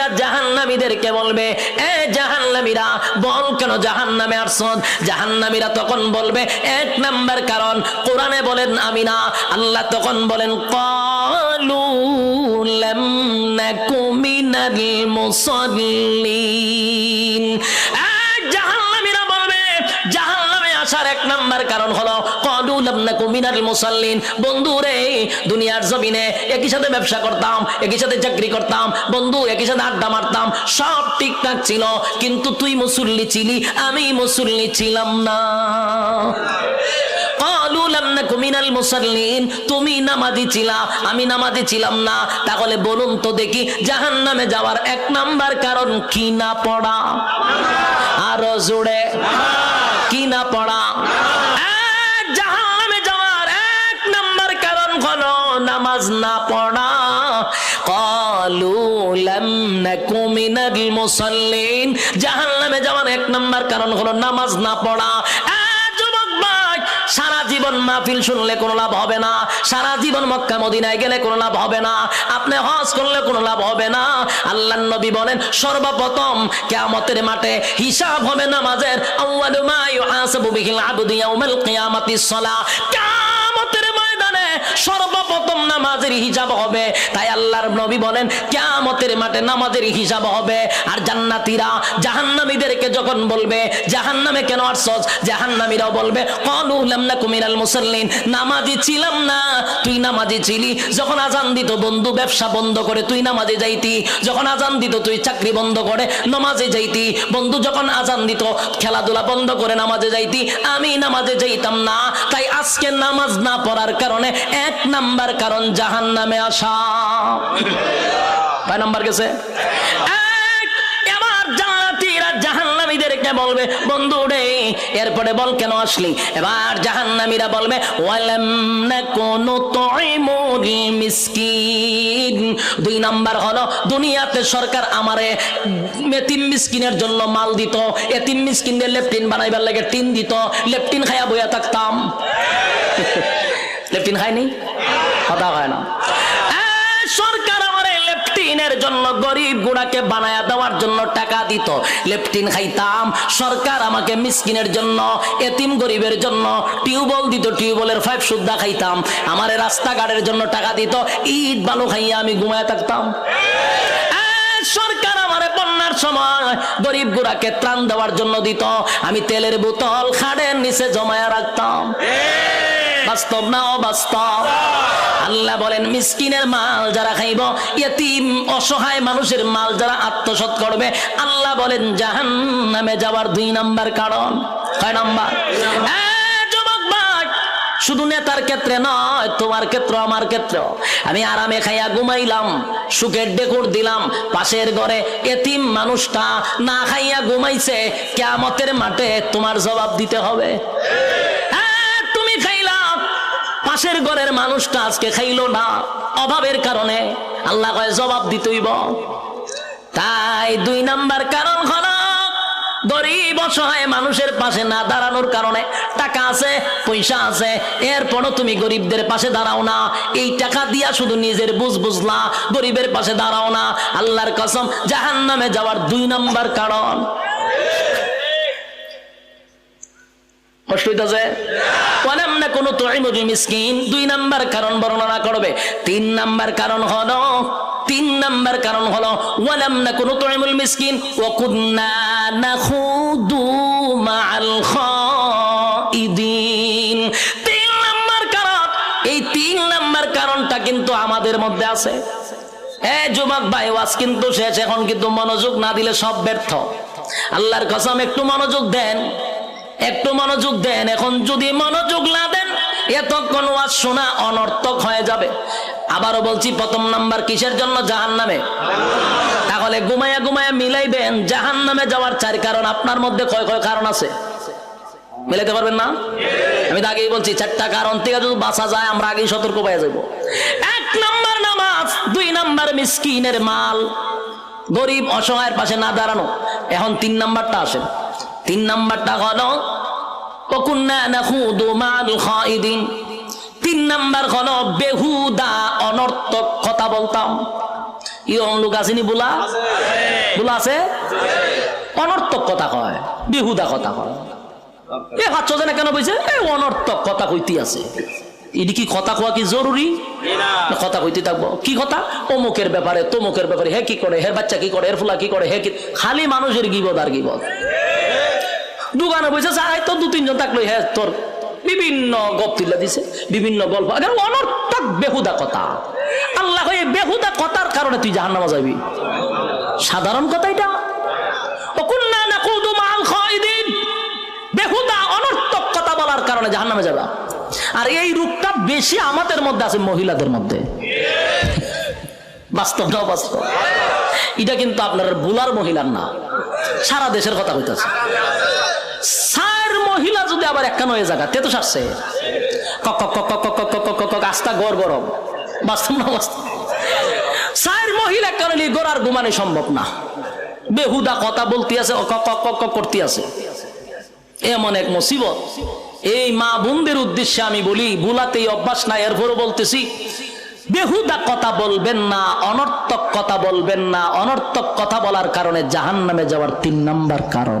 নবীরা জাহান্নামীদেরকে বলবে, এ জাহান্নামীরা, বল কেন জাহান্নামে আসছ? জাহান্নামীরা তখন বলবে, এক নাম্বার কারণ, কোরআনে বলেন আমি না আল্লাহ তখন বলেন, কলু লাম নাকু মিনাল মুসাল্লিন। জাহান্নামীরা বলবে, জাহান্নামে আসার এক নাম্বার কারণ হলো একই সাথে ব্যবসা করতাম, একই সাথে চাকরি করতাম, বন্ধু একই সাথে আড্ডা মারতাম, সব ঠিকঠাক ছিল, কিন্তু তুই মুসল্লি ছিলি, আমি মুসল্লি ছিলাম না। তুমি নামাজি ছিলা, আমি নামাজি ছিলাম না। তাহলে বলুন তো দেখি জাহান নামে যাওয়ার এক নাম্বার কারণ কি না পড়া? আরও জোরে, কি না পড়া? নামাজ না পড়া। জাহান্নামে যাওয়ার এক নাম্বার কারণ হলো নামাজ না পড়া। সারা জীবন মাহফিল শুনলে কোনো লাভ হবে না। সারা জীবন মক্কা মদিনায় গেলে কোনো লাভ হবে না। আপনি হজ করলে কোনো লাভ হবে না। আল্লাহ নবী বলেন, সর্বপ্রথম কেয়ামতের মাঠে হিসাব হবে নামাজের। আউয়ালু মা ইউহাসাবু বিল আবদি ইয়াউমাল কিয়ামাতিস সালাহ। সর্বপ্রথম নামাজের হিসাব হবে। তাই আল্লাহর নবী বলেন, কিয়ামতের মাঠে নামাজের হিসাব হবে। আর জান্নাতীরা জাহান্নামীদেরকে যখন বলবে, জাহান্নামে কেন আসছস? জাহান্নামীরাও বলবে ক্বালু লাম নাকু মিনাল মুসাল্লিন। নামাজি ছিলাম না। তুই নামাজি ছিলি। যখন আজান দিত, বন্ধু, ব্যবসা বন্ধ করে তুই নামাজে যাইতি। যখন আজান দিত, তুই চাকরি বন্ধ করে নামাজে যাইতি। বন্ধু, যখন আজান দিত, খেলাধুলা বন্ধ করে নামাজে যাইতি। আমি নামাজে যাইতাম না। তাই আজকে নামাজ না পড়ার কারণে এক নাম্বার কারণ জাহান নামে আসা। কয় নাম্বার গেছে? জাহান্নামীদেরকে বলবে, বন্ধু রে, এরপরে বল কেন আসলি? এবার জাহান্নামীরা বলবে, ওয়ালাম নাকুনু তুইমুল মিসকিন দুই নাম্বার হলো, দুনিয়াতে সরকার আমারে এতিম মিসকিনের জন্য মাল দিত, এতিম মিসকিনদের লেফটিন বানাইবার লাগে টিন দিত লেফটিন খায়া বইয়া থাকতাম। লেফটিন খায়নি? কথা হয় না। সরকার আমার লেফটিনের জন্য গরিব বানায়া দেওয়ার জন্য টাকা দিত। লেফটিন খাইতাম, সরকার আমাকে জন্য, এতিম গরিবের জন্য টিউবওয়েল ফাইভ সুদ্ধা খাইতাম। রাস্তাঘাটের জন্য টাকা দিত, ইট, বালু খাইয়া আমি ঘুমায় থাকতাম। সরকার আমারে বন্যার সময় গরিব গুড়াকে ত্রাণ দেওয়ার জন্য দিত। আমি তেলের বোতল খাড়ের নিচে জমায়া রাখতাম। বাস্তব না অবাস্তব? আল্লাহ বলেন, মিসকিনের মাল যারা খাইব ইয়তিম অসহায় মানুষের মাল যারা আত্মসৎ করবে, আল্লাহ বলেন জাহান নামে যাওয়ার দুই নাম্বার কারণ। কয় নাম্বার? শুধু নেতার ক্ষেত্রে নয়, তোমার ক্ষেত্র, আমার ক্ষেত্র। আমি আরামে খাইয়া ঘুমাইলাম, সুখের ডেকুর দিলাম, পাশের ঘরে এতিম মানুষটা না খাইয়া ঘুমাইছে, কেয়ামতের মাঠে তোমার জবাব দিতে হবে। পাশের ঘরের মানুষটা আজকে খাইলো না। অভাবের কারণে আল্লাহ কয়, জবাব দিতেইব। তাই দুই নাম্বার কারণ হলো, গরিব অসহায় মানুষের পাশে না দাঁড়ানোর কারণে টাকা আছে, পয়সা আছে। এরপরও তুমি গরিবদের পাশে দাঁড়াও না। এই টাকা দিয়া শুধু নিজের বুঝ বুঝলা, গরিবের পাশে দাঁড়াও না। আল্লাহর কসম জাহান নামে যাওয়ার দুই নাম্বার কারণ। কষ্ট হইতেছে না মিসকিন দুই নাম্বার কারণ বর্ণনা করবে। তিন নাম্বার কারণ হলো, তিন নাম্বার কারণ হলো, ওয়ালাম না মিসকিন? মাআল খাইদিন। তিন নাম্বার কারণ, এই তিন নাম্বার কারণটা কিন্তু আমাদের মধ্যে আছে। এ যুবক ভাই, ওয়াজ কিন্তু শেষ, এখন কিন্তু মনোযোগ না দিলে সব ব্যর্থ। আল্লাহর কসম, একটু মনোযোগ দেন। একটু মনোযোগ দেন, এখন যদি মনোযোগ না দেন, এতক্ষণ ওয়াজ শোনা অনর্থক হয়ে যাবে। আবারও বলছি, প্রথম নাম্বার কিসের জন্য? জাহান নামে তাহলে ঘুমায়া ঘুমায়া মিলাইবেন জাহান নামে যাওয়ার চার কারণ আপনার মধ্যে কয় কয় কারণ আছে? মিলাইতে পারবেন না? আমি তো আগেই বলছি, চারটা কারণ থেকে যদি বাঁচা যায়, আমরা আগেই সতর্ক পেয়ে যাব এক নাম্বার নামাজ, দুই নাম্বার মিসকিনের মাল। গরিব অসহায়ের পাশে না দাঁড়ানো। এখন তিন নাম্বারটা আসেন। তিন নাম্বারটা হলো তিন নাম্বার হলো বেহুদা অনর্থক কথা বলতাম। ইয়ং লোক আসেনি বলা? ভুল আছে? অনর্থক কথা কয় বেহুদা কথা কয়। এ ভাবছ যে না কেন বলছে? এই অনর্থক কথা কইতে আছে। এটি কি কথা কোয়া কি জরুরি? কথা কইতে থাকব। কি কথা? অমুকের ব্যাপারে তমুকের ব্যাপারে। হে কি করে? হের বাচ্চা কি করে? হের ফুলা কি করে? হে কি খালি মানুষের গিবদ আর গিবদ দোকানে বসে চাই তো দু তিনজন থাকল হ্যাঁ তোর বিভিন্ন গপ তুলে দিছে, বিভিন্ন গল্প। আগে অনর্থক বেহুদা কথা। আল্লাহ এই বেহুদা কথার কারণে তুই জাহান্নামা যাবি। সাধারণ কথা এটা। বেহুদা অনর্থক কথা বলার কারণে জাহান্নামে যাবা। আর এই রূপটা বেশি আমাদের মধ্যে আছে, মহিলাদের মধ্যে। বাস্তব না বাস্তব এটা কিন্তু আপনার বুলার মহিলার না। সারা দেশের কথা হইতেছে সার মহিলা যদি আবার একটা নয় জায়গা তে তো সারছে। কক আস্তা গড় গরম। বাস্তব না বাস্তব সার মহিলা কারণে গোড়ার ঘুমানো সম্ভব না। বেহুদা কথা বলতে আছে করতে আছে। এমন এক মুসিবত। এই মা বোনদের উদ্দেশ্যে আমি বলি, ভুলাতেই অভ্যাস না এরপরও বলতেছি, বেহুদা কথা বলবেন না, অনর্থক কথা বলবেন না, অনর্থক কথা বলার কারণে জাহান নামে যাওয়ার তিন নাম্বার কারণ।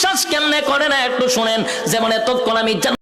বিশ্বাস কেমনে করে না একটু শুনেন যেমন এতক্ষণ আমি